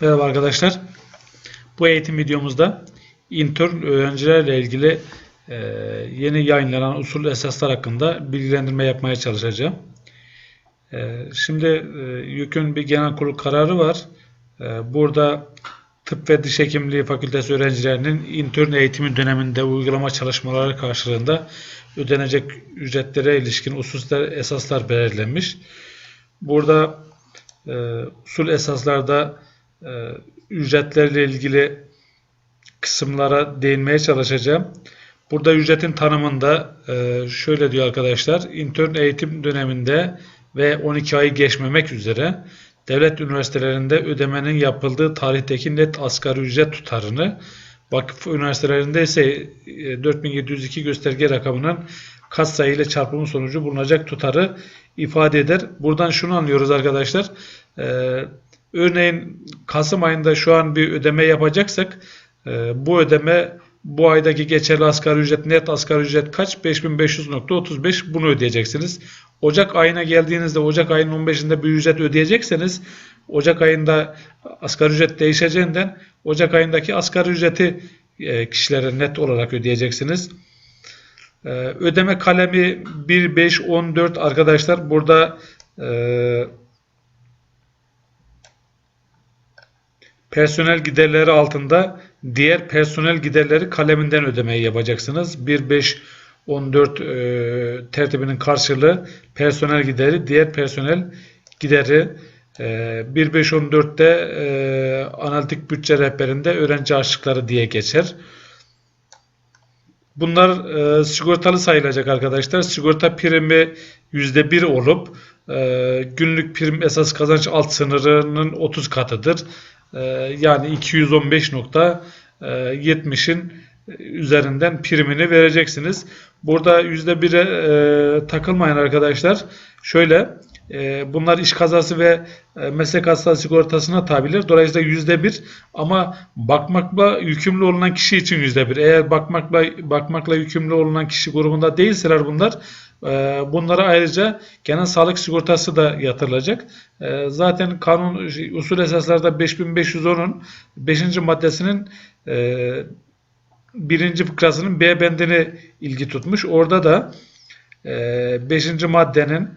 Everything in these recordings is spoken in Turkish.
Merhaba arkadaşlar. Bu eğitim videomuzda intern öğrencilerle ilgili e, yeni yayınlanan usul esaslar hakkında bilgilendirme yapmaya çalışacağım. E, şimdi e, YÖK'ün bir genel kurul kararı var. Burada tıp ve diş hekimliği fakültesi öğrencilerinin intern eğitimi döneminde uygulama çalışmaları karşılığında ödenecek ücretlere ilişkin usulsler esaslar belirlenmiş. Burada usul esaslarda ücretlerle ilgili kısımlara değinmeye çalışacağım. Burada ücretin tanımında e, şöyle diyor arkadaşlar. intern eğitim döneminde ve 12 ayı geçmemek üzere devlet üniversitelerinde ödemenin yapıldığı tarihteki net asgari ücret tutarını vakıf üniversitelerinde ise e, 4702 gösterge rakamının katsayı ile çarpımı sonucu bulunacak tutarı ifade eder. Buradan şunu anlıyoruz arkadaşlar. Ee, örneğin Kasım ayında şu an bir ödeme yapacaksak e, bu ödeme bu aydaki geçerli asgari ücret net asgari ücret kaç? 5500.35 bunu ödeyeceksiniz. Ocak ayına geldiğinizde Ocak ayının 15'inde bir ücret ödeyecekseniz Ocak ayında asgari ücret değişeceğinden Ocak ayındaki asgari ücreti e, kişilere net olarak ödeyeceksiniz. Ee, ödeme kalemi 1, 5, 14 arkadaşlar burada e, personel giderleri altında diğer personel giderleri kaleminden ödemeyi yapacaksınız. 1, 5, 14 e, tertibinin karşılığı personel gideri, diğer personel gideri. E, 1, 5, 14'te e, analitik bütçe rehberinde öğrenci harçlıkları diye geçer. Bunlar e, sigortalı sayılacak arkadaşlar. Sigorta primi %1 olup e, günlük prim esas kazanç alt sınırının 30 katıdır. E, yani 215.70'in üzerinden primini vereceksiniz. Burada %1'e e, takılmayın arkadaşlar. Şöyle e, bunlar iş kazası ve e, meslek hastalığı sigortasına tabiler. Dolayısıyla %1 ama bakmakla yükümlü olunan kişi için %1. Eğer bakmakla bakmakla yükümlü olunan kişi grubunda değilseler bunlar e, bunlara ayrıca genel sağlık sigortası da yatırılacak. E, zaten kanun usul esaslarda 5510'un 5. maddesinin e, birinci fıkrasının B bendini ilgi tutmuş. Orada da 5. maddenin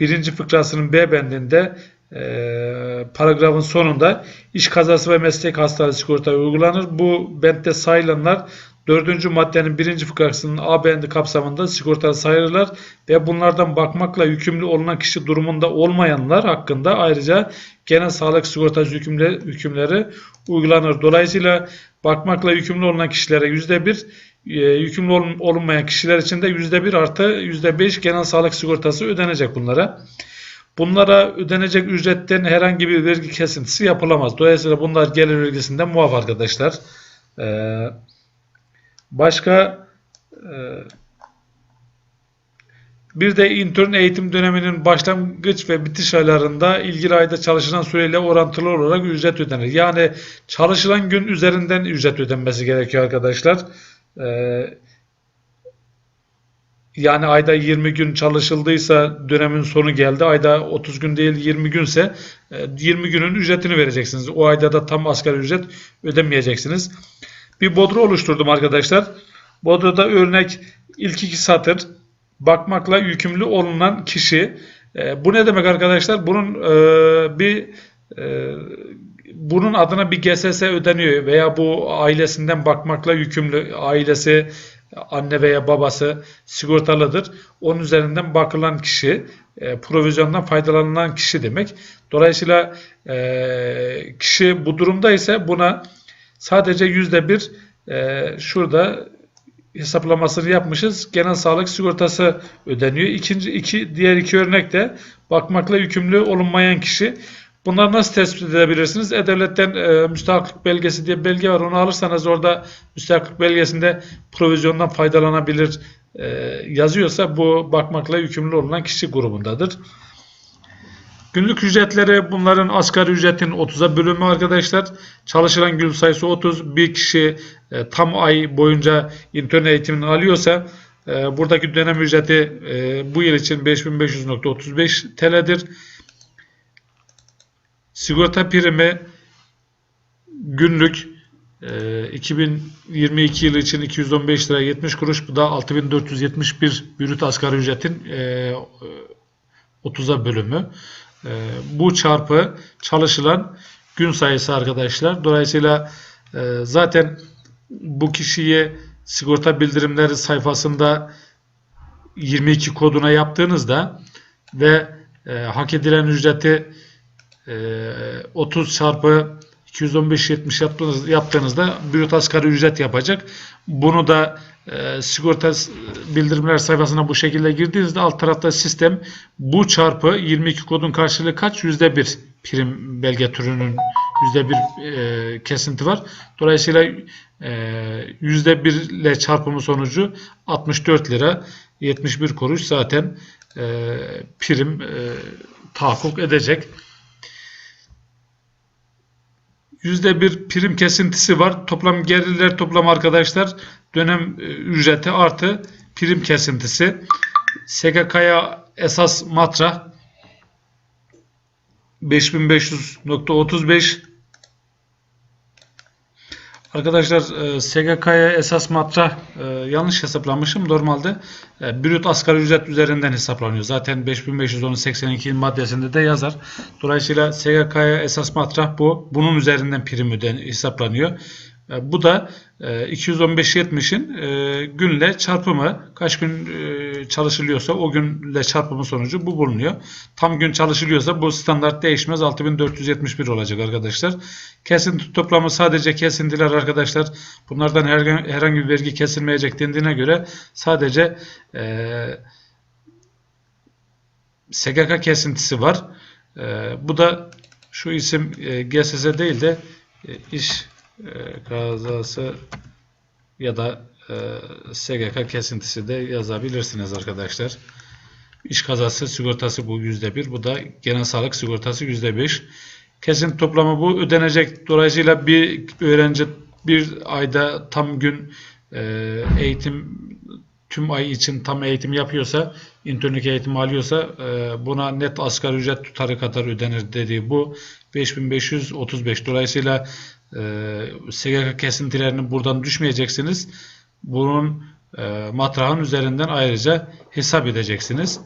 birinci fıkrasının B bendinde e, paragrafın sonunda iş kazası ve meslek hastalığı sigorta uygulanır. Bu bentte sayılanlar dördüncü maddenin birinci fıkrasının A bendi kapsamında sigorta sayılırlar ve bunlardan bakmakla yükümlü olunan kişi durumunda olmayanlar hakkında ayrıca genel sağlık sigortası hükümleri, hükümleri uygulanır. Dolayısıyla bakmakla yükümlü olunan kişilere yüzde bir yükümlü olunmayan kişiler için de %1 artı %5 genel sağlık sigortası ödenecek bunlara. Bunlara ödenecek ücretten herhangi bir vergi kesintisi yapılamaz. Dolayısıyla bunlar gelir vergisinden muaf arkadaşlar. Ee, başka e, bir de intern eğitim döneminin başlangıç ve bitiş aylarında ilgili ayda çalışılan süreyle orantılı olarak ücret ödenir. Yani çalışılan gün üzerinden ücret ödenmesi gerekiyor arkadaşlar. Ee, yani ayda 20 gün çalışıldıysa dönemin sonu geldi. Ayda 30 gün değil 20 günse 20 günün ücretini vereceksiniz. O ayda da tam asgari ücret ödemeyeceksiniz. Bir bodro oluşturdum arkadaşlar. Bodroda örnek ilk iki satır bakmakla yükümlü olunan kişi. E, bu ne demek arkadaşlar? Bunun e, bir e, bunun adına bir GSS ödeniyor veya bu ailesinden bakmakla yükümlü ailesi anne veya babası sigortalıdır. Onun üzerinden bakılan kişi e, provizyondan faydalanılan kişi demek. Dolayısıyla e, kişi bu durumda ise buna sadece yüzde bir e, şurada hesaplamasını yapmışız. Genel sağlık sigortası ödeniyor. İkinci iki diğer iki örnek de bakmakla yükümlü olunmayan kişi. Bunları nasıl tespit edebilirsiniz? E-Devlet'ten e, müstahaklık belgesi diye belge var. Onu alırsanız orada müstahaklık belgesinde provizyondan faydalanabilir e, yazıyorsa bu bakmakla yükümlü olunan kişi grubundadır. Günlük ücretleri bunların asgari ücretin 30'a bölümü arkadaşlar. Çalışılan gün sayısı 30. Bir kişi e, tam ay boyunca intern eğitimini alıyorsa e, buradaki dönem ücreti e, bu yıl için 5500.35 TL'dir. Sigorta primi günlük e, 2022 yılı için 215 lira 70 kuruş. Bu da 6471 brüt asgari ücretin e, 30'a bölümü. E, bu çarpı çalışılan gün sayısı arkadaşlar. Dolayısıyla e, zaten bu kişiye sigorta bildirimleri sayfasında 22 koduna yaptığınızda ve e, hak edilen ücreti e, 30 çarpı 215.70 yaptığınız, yaptığınızda brüt asgari ücret yapacak. Bunu da e, sigorta bildirimler sayfasına bu şekilde girdiğinizde alt tarafta sistem bu çarpı 22 kodun karşılığı kaç? %1 prim belge türünün %1 e, kesinti var. Dolayısıyla e, %1 ile çarpımı sonucu 64 lira 71 kuruş zaten e, prim e, tahakkuk edecek. %1 prim kesintisi var. Toplam gelirler toplam arkadaşlar dönem e, ücreti artı prim kesintisi. SGK'ya esas matrah 5500.35 Arkadaşlar e, SGK'ya esas matrah e, yanlış hesaplamışım. Normalde e, brüt asgari ücret üzerinden hesaplanıyor. Zaten 5510 82 maddesinde de yazar. Dolayısıyla SGK'ya esas matrah bu. Bunun üzerinden prim hesaplanıyor. E, Bu da e, 215.70'in e, günle çarpımı kaç gün e, çalışılıyorsa o günle çarpımı sonucu bu bulunuyor. Tam gün çalışılıyorsa bu standart değişmez 6471 olacak arkadaşlar. Kesinti toplamı sadece kesintiler arkadaşlar. Bunlardan herhangi, bir vergi kesilmeyecek dendiğine göre sadece e, SGK kesintisi var. E, bu da şu isim e, GSS değil de e, iş e, kazası ya da e, SGK kesintisi de yazabilirsiniz arkadaşlar. İş kazası sigortası bu %1. Bu da genel sağlık sigortası %5. Kesinti toplamı bu ödenecek. Dolayısıyla bir öğrenci bir ayda tam gün e, eğitim tüm ay için tam eğitim yapıyorsa, internlik eğitim alıyorsa e, buna net asgari ücret tutarı kadar ödenir dediği bu 5535. Dolayısıyla e, SGK kesintilerini buradan düşmeyeceksiniz. Bunun e, matrahın üzerinden ayrıca hesap edeceksiniz.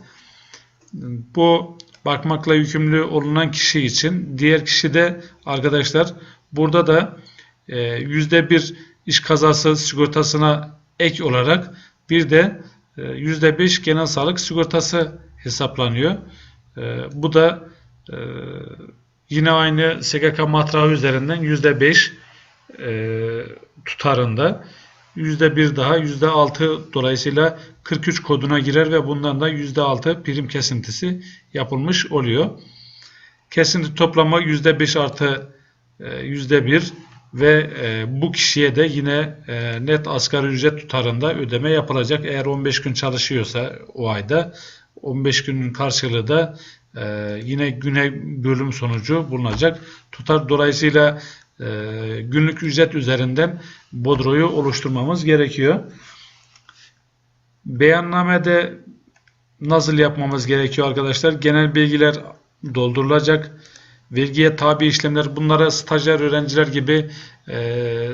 Bu bakmakla yükümlü olunan kişi için diğer kişi de arkadaşlar burada da e, yüzde bir iş kazası sigortasına ek olarak bir de e, yüzde beş genel sağlık sigortası hesaplanıyor. E, Bu da e, yine aynı SGK matrahı üzerinden yüzde beş e, tutarında yüzde bir daha yüzde altı dolayısıyla 43 koduna girer ve bundan da yüzde altı prim kesintisi yapılmış oluyor. Kesinti toplamı yüzde beş artı e, yüzde bir ve e, bu kişiye de yine e, net asgari ücret tutarında ödeme yapılacak. Eğer 15 gün çalışıyorsa o ayda 15 günün karşılığı da e, yine güne bölüm sonucu bulunacak. Tutar dolayısıyla e, günlük ücret üzerinden bodroyu oluşturmamız gerekiyor. Beyannamede nasıl yapmamız gerekiyor arkadaşlar? Genel bilgiler doldurulacak. Vergiye tabi işlemler bunlara stajyer öğrenciler gibi e,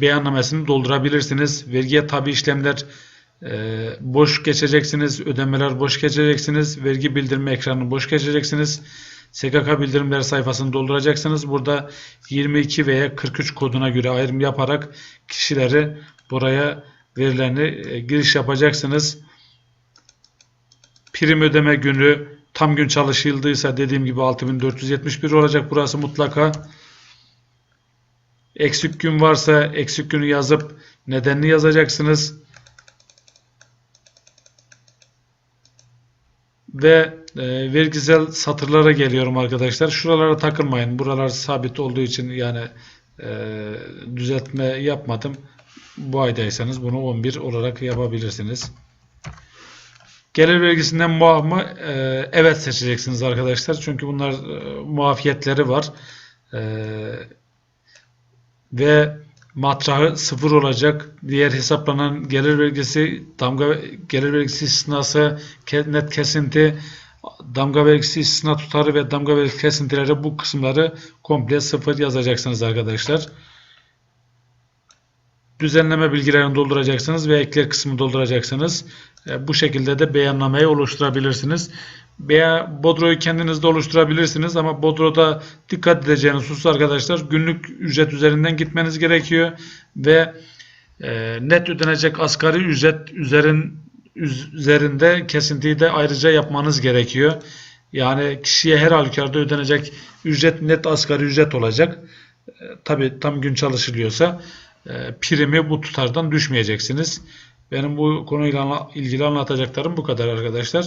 beyannamesini doldurabilirsiniz. Vergiye tabi işlemler e, boş geçeceksiniz. Ödemeler boş geçeceksiniz. Vergi bildirme ekranını boş geçeceksiniz. SGK bildirimler sayfasını dolduracaksınız. Burada 22 veya 43 koduna göre ayrım yaparak kişileri buraya verilerini e, giriş yapacaksınız. Prim ödeme günü tam gün çalışıldıysa dediğim gibi 6471 olacak burası mutlaka. Eksik gün varsa eksik günü yazıp nedenini yazacaksınız. Ve e, vergisel satırlara geliyorum arkadaşlar. Şuralara takılmayın. Buralar sabit olduğu için yani e, düzeltme yapmadım. Bu aydaysanız bunu 11 olarak yapabilirsiniz. Gelir vergisinden muaf mı? Ee, evet seçeceksiniz arkadaşlar. Çünkü bunlar e, muafiyetleri var. Ee, ve matrahı sıfır olacak. Diğer hesaplanan gelir vergisi, damga gelir vergisi istisnası, net kesinti damga vergisi istisna tutarı ve damga vergisi kesintileri bu kısımları komple sıfır yazacaksınız arkadaşlar. Düzenleme bilgilerini dolduracaksınız ve ekler kısmını dolduracaksınız. E, Bu şekilde de beyannameyi oluşturabilirsiniz. Veya Bodro'yu kendiniz de oluşturabilirsiniz ama Bodro'da dikkat edeceğiniz husus arkadaşlar günlük ücret üzerinden gitmeniz gerekiyor ve e, net ödenecek asgari ücret üzerin üzerinde kesintiyi de ayrıca yapmanız gerekiyor. Yani kişiye her halükarda ödenecek ücret net asgari ücret olacak. E, Tabi tam gün çalışılıyorsa e, primi bu tutardan düşmeyeceksiniz. Benim bu konuyla ilgili anlatacaklarım bu kadar arkadaşlar.